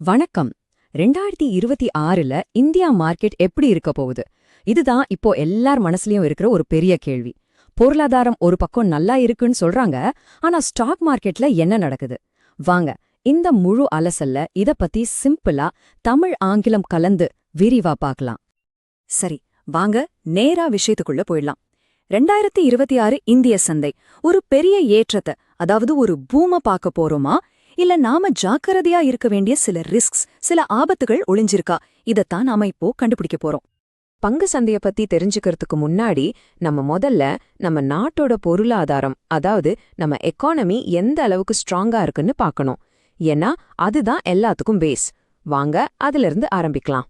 வணக்கம். ரெண்டாயிரத்தி இருபத்தி ஆறுல இந்தியா மார்க்கெட் எப்படி இருக்க போகுது? இதுதான் இப்போ எல்லார் மனசுலயும் இருக்கிற ஒரு பெரிய கேள்வி. பொருளாதாரம் ஒரு பக்கம் நல்லா இருக்குன்னு சொல்றாங்க ஆனா ஸ்டாக் மார்க்கெட்ல என்ன நடக்குது? வாங்க இந்த முழு அலசல்ல இத பத்தி சிம்பிளா தமிழ் ஆங்கிலம் கலந்து விரிவா பார்க்கலாம் சரி வாங்க நேரா விஷயத்துக்குள்ள போயிடலாம். ரெண்டாயிரத்தி இருபத்தி ஆறு இந்திய சந்தை ஒரு பெரிய ஏற்றத்தை அதாவது ஒரு பூம பார்க்க போறோமா இல்ல நாம ஜாக்கிரதையா இருக்க வேண்டிய சில ரிஸ்க்ஸ் சில ஆபத்துகள் ஒளிஞ்சிருக்கா? இதத்தான் நாம இப்போ கண்டுபிடிக்க போறோம். பங்கு சந்தைய பத்தி தெரிஞ்சுக்கிறதுக்கு முன்னாடி நம்ம முதல்ல நம்ம நாட்டோட பொருளாதாரம் அதாவது நம்ம எக்கானமி எந்த அளவுக்கு ஸ்ட்ராங்கா இருக்குன்னு பார்க்கணும். ஏன்னா அதுதான் எல்லாத்துக்கும் பேஸ் வாங்க அதுல இருந்து ஆரம்பிக்கலாம்.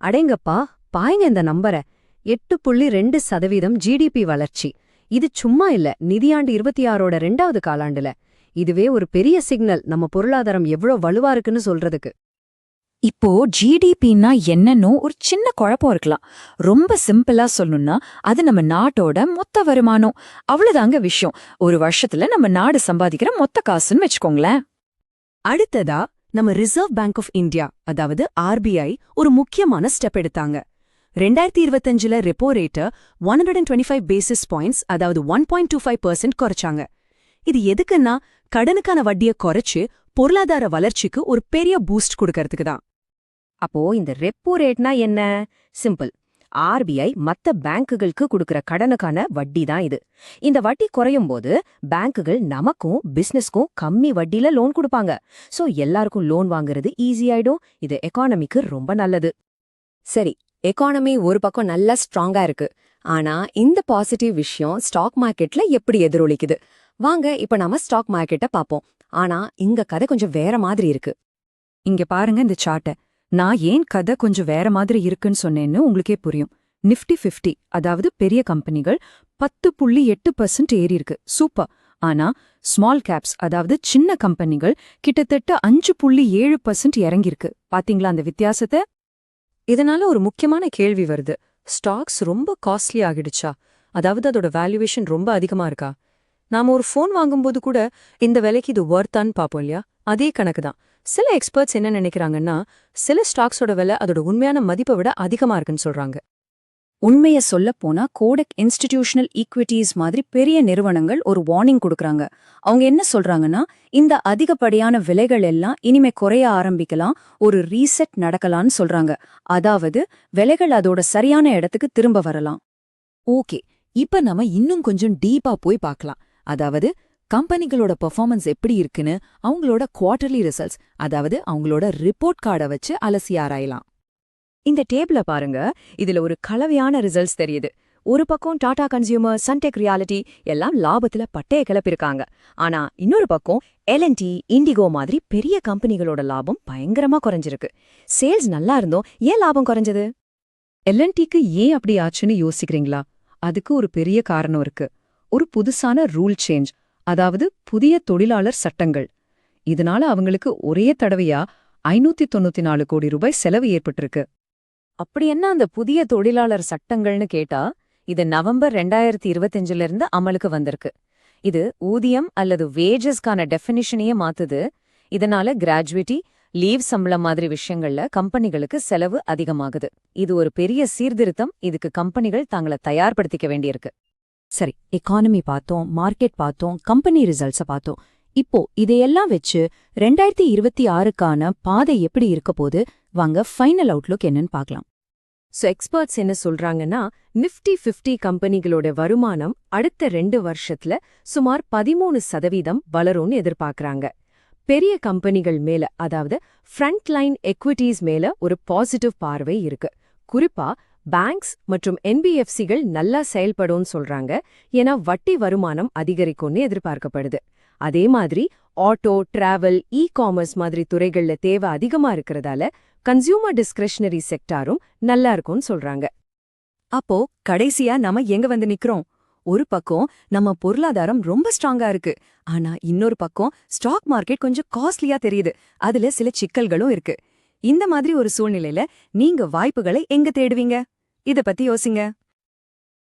அடேங்கப்பா பாயங்க இந்த நம்பரை. எட்டு புள்ளி ரெண்டு சதவீதம் ஜிடிபி வளர்ச்சி. இது சும்மா இல்ல நிதியாண்டு இருபத்தி ஆறோட ரெண்டாவது காலாண்டுல. இதுவே ஒரு பெரிய சிக்னல். நம்ம பொருளாதாரம் எவ்வளவு வலுவா இருக்குன்னு சொல்றதுக்கு. இப்போ ஜிடிபின்னா என்னன்னோ ஒரு சின்ன குழப்பம் இருக்கலாம். ரொம்ப சிம்பிளா சொல்லணும்னா அது நம்ம நாட்டோட மொத்த வருமானம். அவ்வளவுதாங்க விஷயம். ஒரு வருஷத்துல நம்ம நாடு சம்பாதிக்கிற மொத்த காசுன்னு வச்சுக்கோங்களேன். அடுத்ததா நம்ம ரிசர்வ் பேங்க் ஆஃப் இந்தியா அதாவது ஆர்பிஐ ஒரு முக்கியமான ஸ்டெப் எடுத்தாங்க. ரெண்டாயிரத்தி இருபத்தஞ்சுல ரெப்போ ரேட்டை one hundred and twenty five basis points அதாவது one point two five percent குறைச்சாங்க. இது எதுக்குன்னா கடனுக்கான வட்டியை குறைச்சு பொருளாதார வளர்ச்சிக்கு ஒரு பெரிய பூஸ்ட் கொடுக்கறதுக்கு தான். அப்போ இந்த ரெப்போ ரேட்னா என்ன? சிம்பிள் ஆர்பிஐ மத்த பேங்குகளுக்கு கொடுக்கற கடனுக்கான வட்டி தான் இது. இந்த வட்டி குறையும் போது பேங்குகள் நமக்கும் பிசினஸ்க்கும் கம்மி வட்டியில லோன் கொடுப்பாங்க. சோ எல்லாருக்கும் லோன் வாங்குறது ஈஸியாயிடும் இது எக்கானமிக்கு ரொம்ப நல்லது. சரி எக்கானமி ஒரு பக்கம் நல்லா ஸ்ட்ராங்கா இருக்கு. ஆனா இந்த பாசிட்டிவ் விஷயம் ஸ்டாக் மார்க்கெட்ல எப்படி எதிரொலிக்குது? வாங்க இப்ப நாம ஸ்டாக் மார்க்கெட்ட பாப்போம். ஆனா இங்க கதை கொஞ்சம் வேற மாதிரி இருக்கு. இங்க பாருங்க இந்த சார்ட்ட நான் ஏன் கதை கொஞ்சம் வேற மாதிரி இருக்குன்னு சொன்னேன்னு உங்களுக்கே புரியும். நிஃப்டி 50 அதாவது பெரிய கம்பெனிகள் பத்து புள்ளி எட்டு பர்சன்ட் ஏறி இருக்கு. சூப்பர். ஆனா ஸ்மால் கேப்ஸ் அதாவது சின்ன கம்பெனிகள் கிட்டத்தட்ட அஞ்சு புள்ளி ஏழு பர்சன்ட் இறங்கியிருக்கு பாத்தீங்களா அந்த வித்தியாசத்தை? இதனால ஒரு முக்கியமான கேள்வி வருது. ஸ்டாக்ஸ் ரொம்ப காஸ்ட்லி ஆகிடுச்சா? அதாவது அதோட வேல்யூவேஷன் ரொம்ப அதிகமா இருக்கா? நாம ஒரு ஃபோன் வாங்கும்போது கூட இந்த விலைக்கு இது ஒர்த்தான்னு பார்ப்போம் இல்லையா? அதே கணக்கு தான் சில எக்ஸ்பர்ட்ஸ் என்ன நினைக்கிறாங்கன்னா சில ஸ்டாக்ஸோட விலை அதோட உண்மையான மதிப்பை விட அதிகமா இருக்குன்னு சொல்றாங்க. உண்மைய சொல்ல போனா கோடக் இன்ஸ்டிடியூஷனல் ஈக்விட்டிஸ் மாதிரி பெரிய நிறுவனங்கள் ஒரு வார்னிங் கொடுக்கறாங்க. அவங்க என்ன சொல்றாங்கன்னா இந்த அதிகப்படியான விலைகள் எல்லாம் இனிமே குறைய ஆரம்பிக்கலாம் ஒரு ரீசெட் நடக்கலாம்னு சொல்றாங்க. அதாவது விலைகள் அதோட சரியான இடத்துக்கு திரும்ப வரலாம். ஓகே இப்ப நம்ம இன்னும் கொஞ்சம் டீப்பா போய் பார்க்கலாம். அதாவது கம்பெனிகளோட பெர்ஃபார்மன்ஸ் எப்படி இருக்குன்னு அவங்களோட குவார்டர்லி ரிசல்ட்ஸ் அதாவது அவங்களோட ரிப்போர்ட் கார்டை வச்சு அலசி ஆராயலாம். இந்த டேபிள பாருங்க இதுல ஒரு கலவையான ரிசல்ட்ஸ் தெரியுது. ஒரு பக்கம் டாடா கன்சியூமர் சன்டெக் ரியாலிட்டி எல்லாம் லாபத்துல பட்டைய கிளப்பிருக்காங்க. ஆனா இன்னொரு பக்கம் எல்என்டி இண்டிகோ மாதிரி பெரிய கம்பெனிகளோட லாபம் பயங்கரமா குறைஞ்சிருக்கு. சேல்ஸ் நல்லா இருந்தோம் ஏன் லாபம் குறைஞ்சது? எல்என்டிக்கு ஏன் அப்படி ஆச்சுன்னு யோசிக்கிறீங்களா? அதுக்கு ஒரு பெரிய காரணம் இருக்கு. ஒரு புதுசான ரூல் சேஞ்ச் அதாவது புதிய தொழிலாளர் சட்டங்கள். இதனால அவங்களுக்கு ஒரே தடவையா ஐநூத்தி தொண்ணூத்தி நாலு கோடி ரூபாய் செலவு ஏற்பட்டிருக்கு. அப்படி என்ன அந்த புதிய தொழிலாளர் சட்டங்கள்னு கேட்டா இது நவம்பர் ரெண்டாயிரத்தி இருபத்தஞ்சுல இருந்து அமலுக்கு வந்திருக்கு. இது ஊதியம் அல்லது வேஜஸ்க்கான டெஃபினிஷனையே மாத்துது. இதனால கிராஜுவிட்டி லீவ் சம்பளம் மாதிரி விஷயங்கள்ல கம்பெனிகளுக்கு செலவு அதிகமாகுது. இது ஒரு பெரிய சீர்திருத்தம். இதுக்கு கம்பெனிகள் தாங்களை தயார்படுத்திக்க வேண்டியிருக்கு. சரி எக்கானமி பார்த்தோம் மார்க்கெட் பார்த்தோம் கம்பெனி ரிசல்ட்ஸ பார்த்தோம். இப்போ இதையெல்லாம் வச்சு ரெண்டாயிரத்தி இருபத்தி ஆறுக்கான பாதை எப்படி இருக்க போது வாங்க ஃபைனல் அவுட்லுக் என்னன்னு பார்க்கலாம். சோ எக்ஸ்பர்ட்ஸ் என்ன சொல்றாங்கன்னா நிஃப்டி 50 கம்பெனிகளோட வருமானம் அடுத்த ரெண்டு வருஷத்துல சுமார் பதிமூணு சதவீதம் வளரும்னு எதிர்பார்க்கறாங்க. பெரிய கம்பெனிகள் மேல அதாவது ஃப்ரண்ட் லைன் எக்விட்டிஸ் மேல ஒரு பாசிட்டிவ் பார்வை இருக்கு. குறிப்பா பேங்க்ஸ் மற்றும் என்பிஎஃப்சிகள் நல்லா செயல்படும்னு சொல்றாங்க. ஏன்னா வட்டி வருமானம் அதிகரிக்கும்னு எதிர்பார்க்கப்படுது. அதே மாதிரி ஆட்டோ டிராவல் இ காமர்ஸ் மாதிரி துறைகள்ல தேவை அதிகமா இருக்கிறதால கன்சியூமர் டிஸ்கிரிஷனரி செக்டாரும் நல்லா இருக்கும்னு சொல்றாங்க. அப்போ கடைசியா நாம எங்க வந்து நிக்கிறோம்? ஒரு பக்கம் நம்ம பொருளாதாரம் ரொம்ப ஸ்ட்ராங்கா இருக்கு. ஆனா இன்னொரு பக்கம் ஸ்டாக் மார்க்கெட் கொஞ்சம் காஸ்ட்லியா தெரியுது. அதுல சில சிக்கல்களும் இருக்கு. இந்த மாதிரி ஒரு சூழ்நிலையில நீங்க வாய்ப்புகளை எங்க தேடுவீங்க? இத பத்தி யோசிங்க.